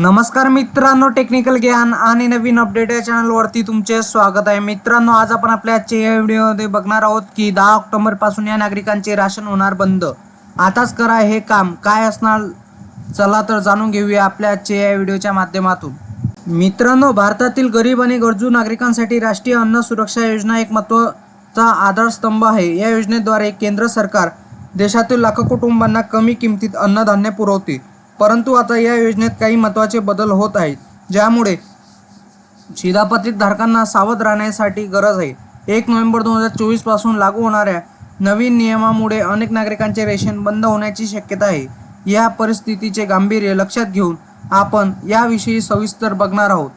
नमस्कार मित्रांनो टेक्निकल ज्ञान आणि नवीन अपडेट या चॅनलवरती तुमचे स्वागत आहे. मित्रांनो आज आपण आपल्या आजच्या या व्हिडिओमध्ये बघणार आहोत की दहा ऑक्टोबरपासून या नागरिकांचे राशन होणार बंद. आताच करा हे काम. काय असणार? चला तर जाणून घेऊया आपल्या आजच्या या व्हिडिओच्या माध्यमातून. मित्रांनो भारतातील गरीब आणि गरजू नागरिकांसाठी राष्ट्रीय अन्न सुरक्षा योजना एक महत्त्वाचा आधारस्तंभ आहे. या योजनेद्वारे केंद्र सरकार देशातील लाखो कुटुंबांना कमी किमतीत अन्नधान्य पुरवते. परंतु आता या योजनेत काही महत्त्वाचे बदल होत आहेत ज्यामुळे शिधापत्रित धारकांना सावध राहण्यासाठी गरज आहे. एक नोव्हेंबर दोन हजार चोवीसपासून लागू होणाऱ्या नवीन नियमामुळे अनेक नागरिकांचे रेशन बंद होण्याची शक्यता आहे. या परिस्थितीचे गांभीर्य लक्षात घेऊन आपण याविषयी सविस्तर बघणार आहोत.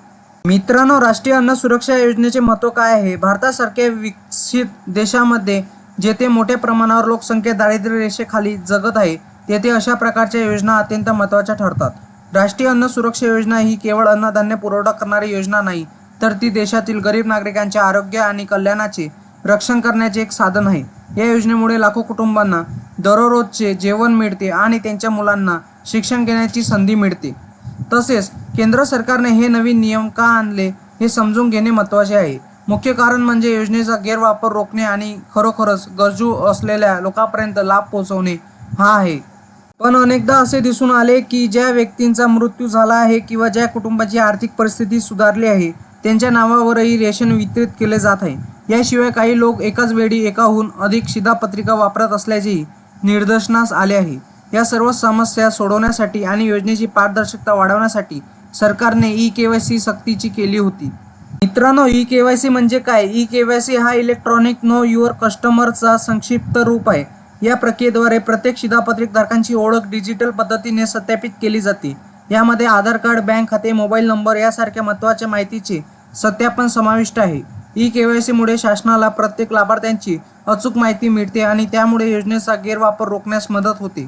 मित्रांनो राष्ट्रीय अन्न सुरक्षा योजनेचे महत्त्व काय आहे? भारतासारख्या विकसित देशामध्ये जेथे मोठ्या प्रमाणावर लोकसंख्या दारिद्र्य रेषेखाली जगत आहे तेथे अशा प्रकारच्या योजना अत्यंत महत्त्वाच्या ठरतात. राष्ट्रीय अन्न सुरक्षा योजना ही केवळ अन्नधान्य पुरवठा करणारी योजना नाही तर ती देशातील गरीब नागरिकांच्या आरोग्य आणि कल्याणाचे रक्षण करण्याचे एक साधन आहे. या योजनेमुळे लाखो कुटुंबांना दररोजचे जेवण मिळते आणि त्यांच्या मुलांना शिक्षण घेण्याची संधी मिळते. तसेच केंद्र सरकारने हे नवीन नियम का आणले हे समजून घेणे महत्त्वाचे आहे. मुख्य कारण म्हणजे योजनेचा गैरवापर रोखणे आणि खरोखरच गरजू असलेल्या लोकांपर्यंत लाभ पोहोचवणे हा आहे. पण अनेकदा असे दिसून आले की ज्या व्यक्तींचा मृत्यू झाला आहे किंवा ज्या कुटुंबाची आर्थिक परिस्थिती सुधारली आहे त्यांच्या नावावरही रेशन वितरित केले जात आहे. याशिवाय काही लोक एकाच वेळी एकाहून अधिक शिधापत्रिका वापरत असल्याचेही निदर्शनास आले आहे. या सर्व समस्या सोडवण्यासाठी आणि योजनेची पारदर्शकता वाढवण्यासाठी सरकारने ई के वाय सी सक्तीची केली होती. मित्रांनो ई के वाय सी म्हणजे काय? ई के वाय सी हा इलेक्ट्रॉनिक नो युअर कस्टमरचा संक्षिप्त रूप आहे. या प्रक्रियेद्वारे प्रत्येक शिधापत्रिकधारकांची ओळख डिजिटल पद्धतीने सत्यापित केली जाते. यामध्ये आधार कार्ड बँक खाते मोबाईल नंबर यासारख्या महत्त्वाच्या माहितीचे सत्यापन समाविष्ट आहे. ई के वाय सीमुळे शासनाला प्रत्येक लाभार्थ्यांची अचूक माहिती मिळते आणि त्यामुळे योजनेचा गैरवापर रोखण्यास मदत होते.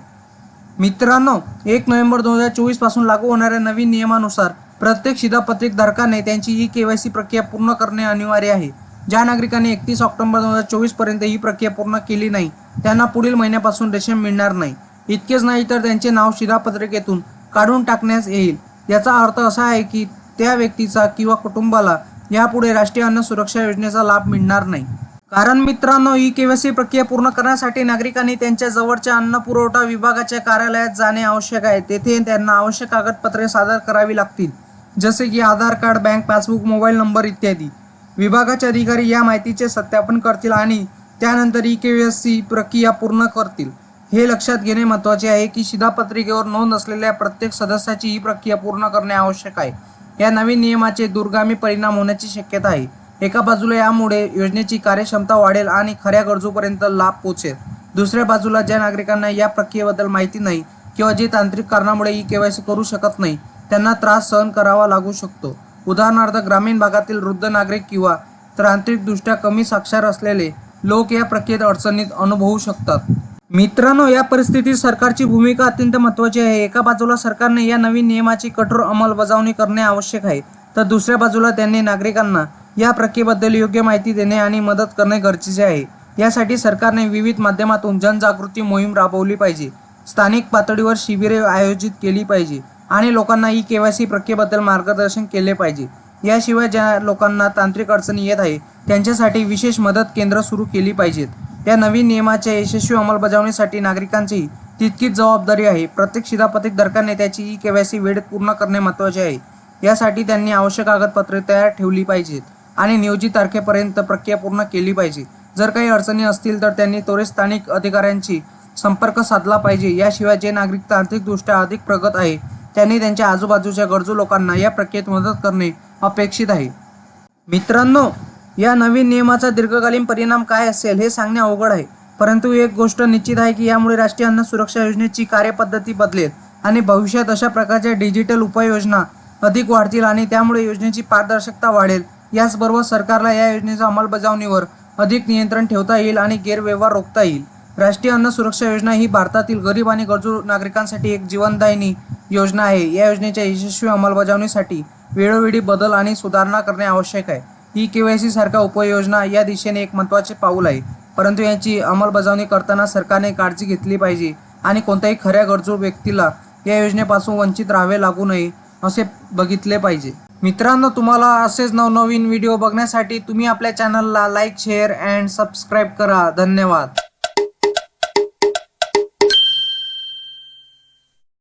मित्रांनो एक नोव्हेंबर दोन हजार चोवीसपासून लागू होणाऱ्या नवीन नियमानुसार प्रत्येक शिधापत्रिकधारकाने त्यांची ई के वाय सी प्रक्रिया पूर्ण करणे अनिवार्य आहे. ज्या नागरिकांनी एकतीस ऑक्टोबर दोन हजार चोवीसपर्यंत ही प्रक्रिया पूर्ण केली नाही त्यांना पुढील महिन्यापासून रेशन मिळणार नाही. इतकेच नाही तर त्यांचे नाव शिधापत्रिकेतून काढून टाकण्यास येईल. याचा अर्थ असा आहे की त्या व्यक्तीचा किंवा कुटुंबाला यापुढे राष्ट्रीय अन्न सुरक्षा योजनेचा लाभ मिळणार नाही. कारण मित्रांनो ई केवायसी प्रक्रिया पूर्ण करण्यासाठी नागरिकांनी त्यांच्या जवळच्या अन्न पुरवठा विभागाच्या कार्यालयात जाणे आवश्यक आहे. तेथे त्यांना आवश्यक कागदपत्रे सादर करावी लागतील जसे की Aadhaar card bank passbook mobile number इत्यादी. विभागाचे अधिकारी या माहितीचे सत्यापन करतील आणि त्यानंतर ई के सी प्रक्रिया पूर्ण करतील. हे लक्षात घेणे महत्त्वाचे आहे की शिधापत्रिकेवर नोंद असलेल्या प्रत्येक सदस्याची ही प्रक्रिया पूर्ण करणे आवश्यक आहे. या नवीन नियमाचे दूरगामी परिणाम होण्याची शक्यता आहे. एका बाजूला यामुळे योजनेची कार्यक्षमता वाढेल आणि खऱ्या गरजूपर्यंत लाभ पोचेल. दुसऱ्या बाजूला ज्या नागरिकांना या प्रक्रियेबद्दल माहिती नाही किंवा जे तांत्रिक कारणामुळे ई केवायसी करू शकत नाही त्यांना त्रास सहन करावा लागू शकतो. उदाहरणार्थ ग्रामीण भागातील वृद्ध नागरिक किंवा तांत्रिकदृष्ट्या कमी साक्षर असलेले लोक या प्रक्रियेत अडचणीत अनुभवू शकतात. मित्रांनो या परिस्थितीत सरकारची भूमिका अत्यंत महत्त्वाची आहे. एका बाजूला सरकारने या नवीन नियमाची कठोर अंमलबजावणी करणे आवश्यक आहे तर दुसऱ्या बाजूला त्यांनी नागरिकांना या प्रक्रियेबद्दल योग्य माहिती देणे आणि मदत करणे गरजेचे आहे. यासाठी सरकारने विविध माध्यमातून जनजागृती मोहीम राबवली पाहिजे. स्थानिक पातळीवर शिबिरे आयोजित केली पाहिजे आणि लोकांना ई केवायसी प्रक्रियेबद्दल मार्गदर्शन केले पाहिजे. याशिवाय ज्या लोकांना तांत्रिक अडचणी येत आहे त्यांच्यासाठी विशेष मदत केंद्र सुरू केली पाहिजेत. या नवीन नियमाच्या यशस्वी अंमलबजावणीसाठी नागरिकांची तितकीच जबाबदारी आहे. प्रत्येक शिधापत्रिक धारकाने त्याची ई केवायसी वेळेत पूर्ण करणे महत्त्वाचे आहे. यासाठी त्यांनी आवश्यक कागदपत्रे तयार ठेवली पाहिजेत आणि नियोजित तारखेपर्यंत प्रक्रिया पूर्ण केली पाहिजे. जर काही अडचणी असतील तर त्यांनी त्वरित स्थानिक अधिकाऱ्यांशी संपर्क साधला पाहिजे. याशिवाय जे नागरिक तांत्रिकदृष्ट्या अधिक प्रगत आहे त्यांनी त्यांच्या आजूबाजूच्या गरजू लोकांना या प्रक्रियेत मदत करणे अपेक्षित आहे. मित्रांनो या नवीन नियमाचा दीर्घकालीन परिणाम काय असेल हे सांगणे अवघड आहे. परंतु एक गोष्ट निश्चित आहे की यामुळे राष्ट्रीय अन्न सुरक्षा योजनेची कार्यपद्धती बदलेल आणि भविष्यात अशा प्रकारच्या डिजिटल उपाययोजना अधिक वाढतील आणि त्यामुळे योजनेची पारदर्शकता वाढेल. याचबरोबर सरकारला या योजनेच्या अंमलबजावणीवर अधिक नियंत्रण ठेवता येईल आणि गैरव्यवहार रोखता येईल. राष्ट्रीय अन्न सुरक्षा योजना ही भारतातील गरीब आणि गरजू नागरिकांसाठी एक जीवनदायिनी योजना आहे. या योजनेच्या यशस्वी अंमलबजावणीसाठी वेळोवेळी बदल आणि सुधारणा करणे आवश्यक आहे. ई के वाय सी सारख्या उपाययोजना या दिशेने एक महत्त्वाचे पाऊल आहे. परंतु याची अंमलबजावणी करताना सरकारने काळजी घेतली पाहिजे आणि कोणत्याही खऱ्या गरजू व्यक्तीला या योजनेपासून वंचित राहावे लागू नये असे बघितले पाहिजे. मित्रांनो तुम्हाला असेच नवनवीन व्हिडिओ बघण्यासाठी तुम्ही आपल्या चॅनलला लाईक शेअर अँड सबस्क्राईब करा. धन्यवाद.